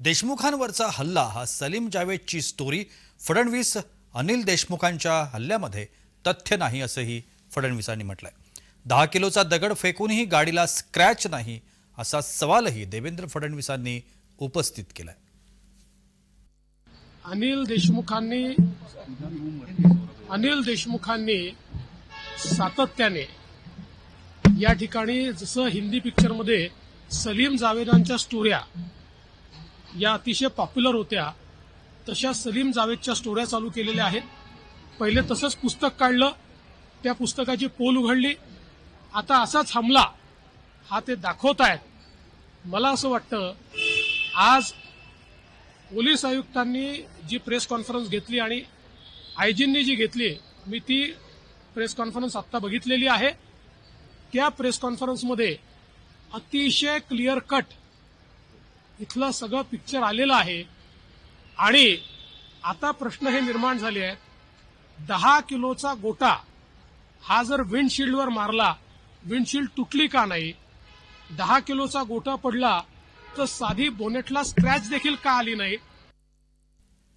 देशमुखांवरचा हल्ला हा सलीम जावेदची स्टोरी फडणवीस अनिल देशमुखांच्या हल्ल्यामध्ये तथ्य नाही असंही फडणवीसांनी म्हटलंय. दहा किलोचा दगड फेकूनही गाडीला स्क्रॅच नाही असा सवालही देवेंद्र फडणवीसांनी उपस्थित केलाय. अनिल देशमुखांनी अनिल देशमुखांनी सातत्याने या ठिकाणी जसं हिंदी पिक्चरमध्ये सलीम जावेदांच्या स्टोऱ्या या अतिशय पॉप्युलर होत्या. तशा सलीम जावेदच्या स्टोऱ्या चालू केलेल्या आहेत. पहिले तसंच पुस्तक काढलं. त्या पुस्तकाची पोल उघडली. आता असाच हमला. हा ते दाखवत आहेत. मला असं वाटतं आज पोलीस आयुक्तांनी जी प्रेस कॉन्फरन्स घेतली आणि आयजींनी जी घेतली मी ती प्रेस कॉन्फरन्स आत्ता बघितलेली आहे. त्या प्रेस कॉन्फरन्समध्ये अतिशय क्लिअर कट इथलं सगळं पिक्चर आलेलं आहे. आणि आता प्रश्न हे निर्माण झाले आहेत. दहा किलोचा गोटा हा जर विंडशिल्डवर मारला विंडशिल्ड तुटली का नाही? दहा किलोचा गोटा पडला तर साधी बोनेटला स्क्रॅच देखील का आली नाही?